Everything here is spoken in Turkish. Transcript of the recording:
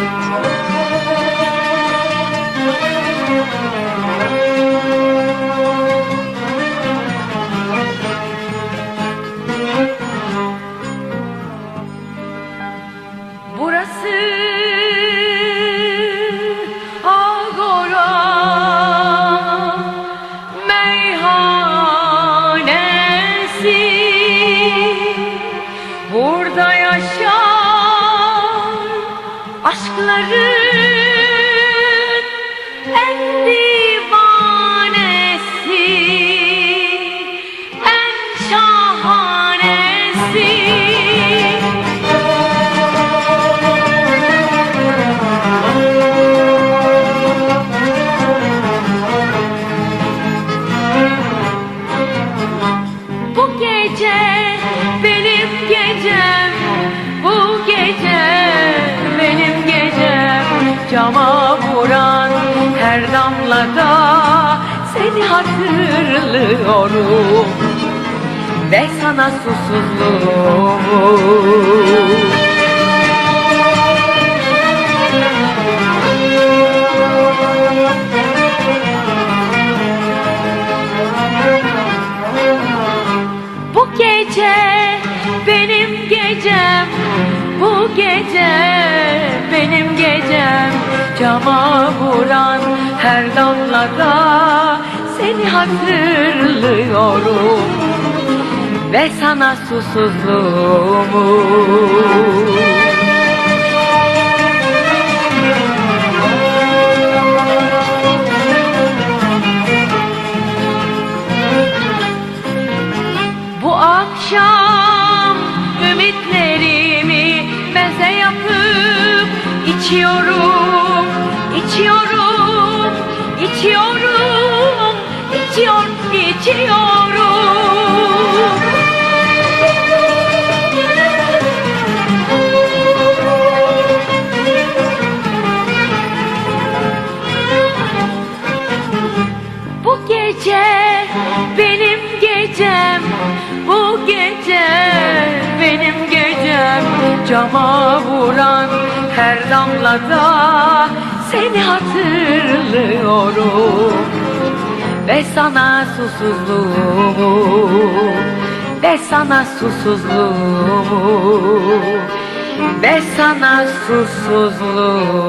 Müzik her damlada seni hatırlıyorum ve sana susuzluğumu Bu gece benim gecem Bu gece benim gecem. Cama vuran her damlada Seni hatırlıyorum Ve sana susuzluğumu. Bu akşam ümitlerimi meze yapıp içiyorum, Bu gece benim gecem Bu gece benim gecem. Cama vuran her damlada Seni hatırlıyorum Ve sana susuzluğumu Ve sana susuzluğumu Ve sana susuzluğumu